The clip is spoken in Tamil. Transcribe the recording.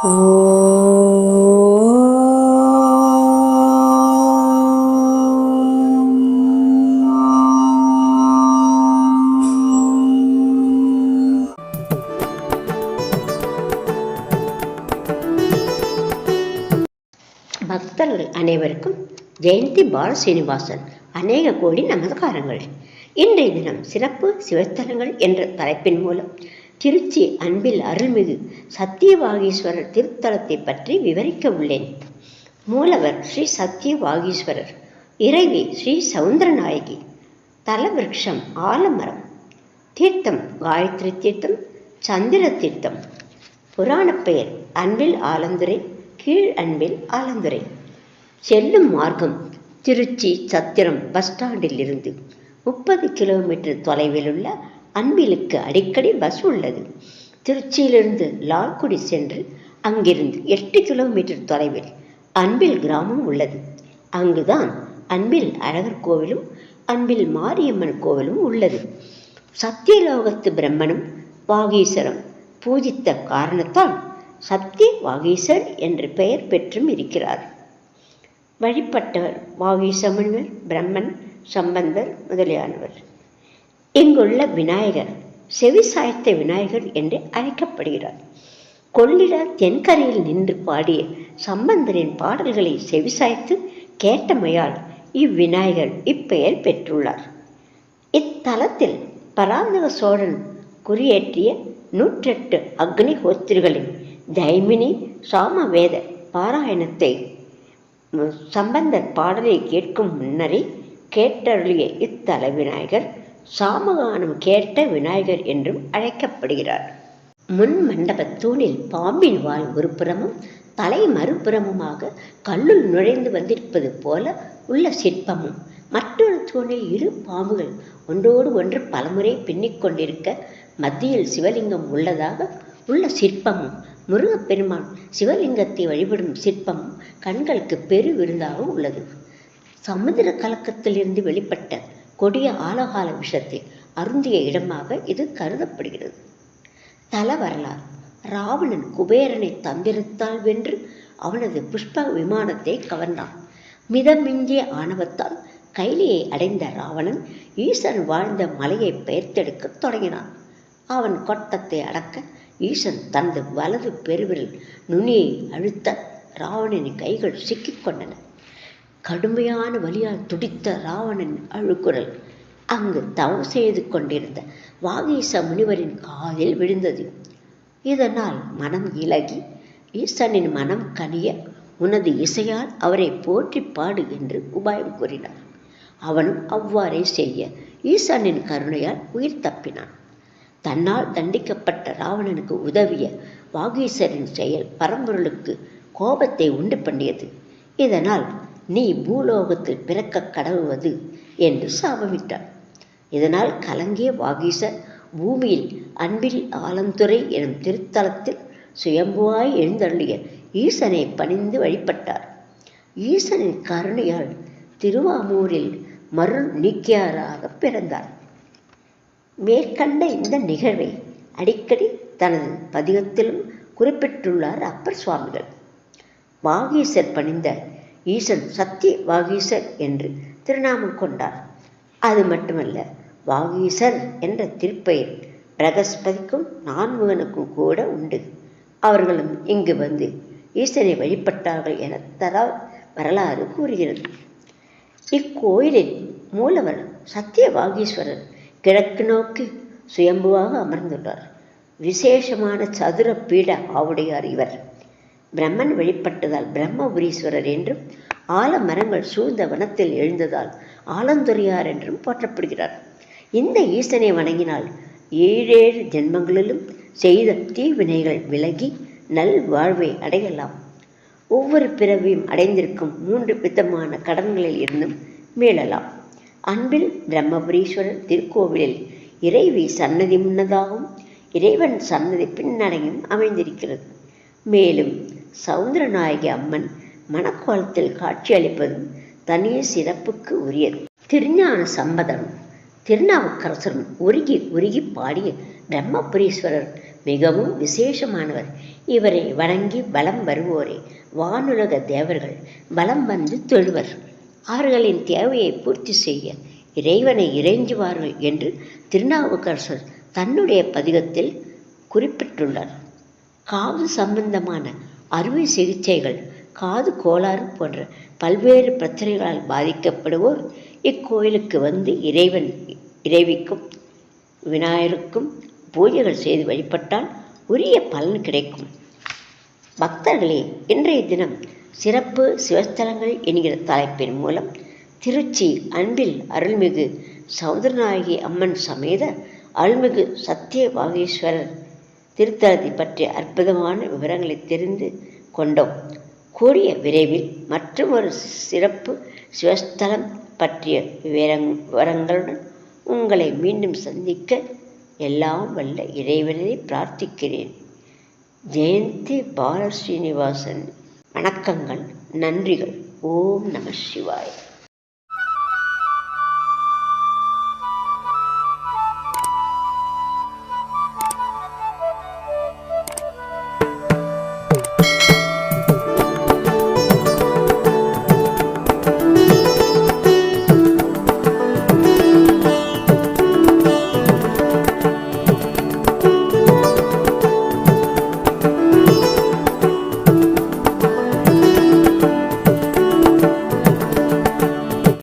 பக்தர்கள் அனைவருக்கும் ஜெயந்தி பால சீனிவாசன் அநேக கோடி நமஸ்காரங்கள். இன்றைய தினம் சிறப்பு சிவஸ்தலங்கள் என்ற தலைப்பின் மூலம் திருச்சி அன்பில் அருள்மிகு சத்தியவாகீஸ்வரர் திருத்தலத்தை பற்றி விவரிக்க உள்ளேன். மூலவர் ஸ்ரீ சத்தியவாகீஸ்வரர் இறைவி ஸ்ரீ சவுந்தரநாயகி தலவிருஷம் ஆலமரம் தீர்த்தம் காயத்ரி தீர்த்தம் சந்திர தீர்த்தம் புராணப் பெயர் அன்பில் ஆலந்துரை கீழ் அன்பில் ஆலந்துரை. செல்லும் மார்க்கம் திருச்சி சத்திரம் பஸ் ஸ்டாண்டில் இருந்து முப்பது கிலோமீட்டர் தொலைவில் உள்ள அன்பிலுக்கு அடிக்கடி பஸ் உள்ளது. திருச்சியிலிருந்து லால்குடி சென்று அங்கிருந்து எட்டு கிலோமீட்டர் தொலைவில் அன்பில் கிராமம் உள்ளது. அங்குதான் அன்பில் அழகர் கோவிலும் அன்பில் மாரியம்மன் கோவிலும் உள்ளது. சத்தியலோகத்து பிரம்மனும் வாகீஸ்வரம் பூஜித்த காரணத்தால் சத்திய வாகீசர் என்று பெயர் பெற்றும் இருக்கிறார். வழிபட்டவர் வாகீசமன்வர் பிரம்மன் சம்பந்தர் முதலியானவர். இங்குள்ள விநாயகர் செவி சாய்த்த விநாயகர் என்று அழைக்கப்படுகிறார். கொள்ளிட தென்கரையில் நின்று பாடிய சம்பந்தரின் பாடல்களை செவிசாய்த்து கேட்டமையால் இவ்விநாயகர் இப்பெயர் பெற்றுள்ளார். இத்தலத்தில் பராந்தக சோழன் குறியேற்றிய நூற்றெட்டு அக்னி ஹோத்திரிகளின் தைமினி சாமவேத பாராயணத்தை சம்பந்தர் பாடலை கேட்கும் முன்னரே கேட்டருளிய இத்தல விநாயகர் சாமகானம் கேட்ட விநாயகர் என்றும் அழைக்கப்படுகிறார். முன் மண்டபத் தூணில் பாம்பின் வால் ஒரு புறமும் தலை மறுபுறமுமாக கல்லுள் நுழைந்து வந்திருப்பது போல உள்ள சிற்பமும். மற்றொரு தூணில் இரு பாம்புகள் ஒன்றோடு ஒன்று பலமுறை பின்னிக் கொண்டிருக்க மத்தியில் சிவலிங்கம் உள்ளதாக உள்ள சிற்பமும் முருகப்பெருமான் சிவலிங்கத்தை வழிபடும் சிற்பமும் கண்களுக்கு பெரு விருந்தாக உள்ளது. சமுத்திர கலக்கத்திலிருந்து வெளிப்பட்ட கொடிய ஆலகால விஷத்தை அருந்திய இடமாக இது கருதப்படுகிறது. தல வரலாறு. ராவணன் குபேரனை தந்திரத்தால் வென்று அவனது புஷ்ப விமானத்தை கவர்ந்தான். மிதமிஞ்சிய ஆணவத்தால் கைலியை அடைந்த ராவணன் ஈசன் வாழ்ந்த மலையை பெயர்த்தெடுக்கத் தொடங்கினான். அவன் கொட்டத்தை அடக்க ஈசன் தனது வலது பெருவிரல் நுனியை அழுத்த ராவணனின் கைகள் சிக்கிக் கொண்டன. கடுமையான வழியால் துடித்த ராவணன் அழுக்குரல் அங்கு தவம் செய்து கொண்டிருந்த வாகீச முனிவரின் காதில் விழுந்தது. இதனால் மனம் இலகி ஈசனின் மனம் கனிய உனது இசையால் அவரை போற்றி பாடு என்று உபாயம் கூறினார் அவனும் அவ்வாறே செய்ய ஈசனின் கருணையால் உயிர் தப்பினான். தன்னால் தண்டிக்கப்பட்ட ராவணனுக்கு உதவிய வாகீசரின் செயல் பரம்பொருளுக்கு கோபத்தை உண்டு பண்ணியது. இதனால் நீ பூலோகத்தில் பிறக்க கடவுவது என்று சாபமிட்டார் இதனால் கலங்கிய வாகீசர் பூமியில் அன்பில் ஆலந்துறை எனும் திருத்தலத்தில் சுயம்புவாய் எழுந்தருளிய ஈசனை பணிந்து வழிபட்டார். ஈசனின் கருணையால் திருவாமூரில் மருள் நீக்கியாராக பிறந்தார். மேற்கண்ட இந்த நிகழ்வை அடிக்கடி தனது பதிகத்திலும் குறிப்பிட்டுள்ளார் அப்பர் சுவாமிகள். வாகீசர் பணிந்த ஈசன் சத்திய வாகீசர் என்று திருநாமம் கொண்டார். அது மட்டுமல்ல வாகீசர் என்ற திருப்பெயர் பிரகஸ்பதிக்கும் நான்முகனுக்கும் கூட உண்டு. அவர்களும் இங்கு வந்து ஈசனை வழிபட்டார்கள் என தரா வரலாறு கூறுகிறது. இக்கோயிலின் மூலவர் சத்திய வாகீஸ்வரர் கிழக்கு நோக்கி சுயம்புவாக அமர்ந்துள்ளார். விசேஷமான சதுர பீட ஆவுடையார் இவர். பிரம்மன் வெளிப்பட்டதால் பிரம்மபுரீஸ்வரர் என்றும் ஆலமரங்கள் சூழ்ந்த வனத்தில் எழுந்ததால் ஆலந்துரையார் என்றும் போற்றப்படுகிறார். இந்த ஈசனை வணங்கினால் ஏழேழு ஜென்மங்களிலும் செய்த தீவினைகள் விலகி நல் வாழ்வை அடையலாம். ஒவ்வொரு பிறவியும் அடைந்திருக்கும் மூன்று விதமான கடன்களில் இருந்தும் மீளலாம். அன்பில் பிரம்மபுரீஸ்வரர் திருக்கோவிலில் இறைவி சன்னதி முன்னதாகவும் இறைவன் சன்னதி பின்னடையும் அமைந்திருக்கிறது. மேலும் சவுந்தரநாயகி அம்மன் மணக்கோலத்தில் காட்சியளிப்பதும் தனிய சிறப்புக்கு உரியது. திருஞான சம்பதனும் திருநாவுக்கரசரும் உருகி உருகி பாடிய பிரம்மபுரீஸ்வரர் மிகவும் விசேஷமானவர். இவரை வணங்கி வலம் வருவோரே வானுலக தேவர்கள் வலம் வந்து தொழுவர். அவர்களின் தேவையை பூர்த்தி செய்ய இறைவனை இறைஞ்சுவார்கள் என்று திருநாவுக்கரசர் தன்னுடைய பதிகத்தில் குறிப்பிட்டுள்ளார். காது சம்பந்தமான அறுவை சிகிச்சைகள் காது கோளாறு போன்ற பல்வேறு பிரச்சனைகளால் பாதிக்கப்படுவோர் இக்கோயிலுக்கு வந்து இறைவன் இறைவிக்கும் விநாயகருக்கும் பூஜைகள் செய்து வழிபட்டால் உரிய பலன் கிடைக்கும். பக்தர்களே இன்றைய தினம் சிறப்பு சிவஸ்தலங்கள் என்கிற தலைப்பின் மூலம் திருச்சி அன்பில் அருள்மிகு சௌதரநாயகி அம்மன் சமேத அருள்மிகு சத்திய வாகீஸ்வரர் திருத்தலத்தை பற்றிய அற்புதமான விவரங்களை தெரிந்து கொண்டோம். கூடிய விரைவில் மற்றொரு சிறப்பு சிவஸ்தலம் பற்றிய விவரங் விவரங்களுடன் உங்களை மீண்டும் சந்திக்க எல்லாம் வல்ல இறைவனை பிரார்த்திக்கிறேன். ஜெயந்தி பாலஸ்ரீனிவாசன். வணக்கங்கள். நன்றிகள். ஓம் நம சிவாய்.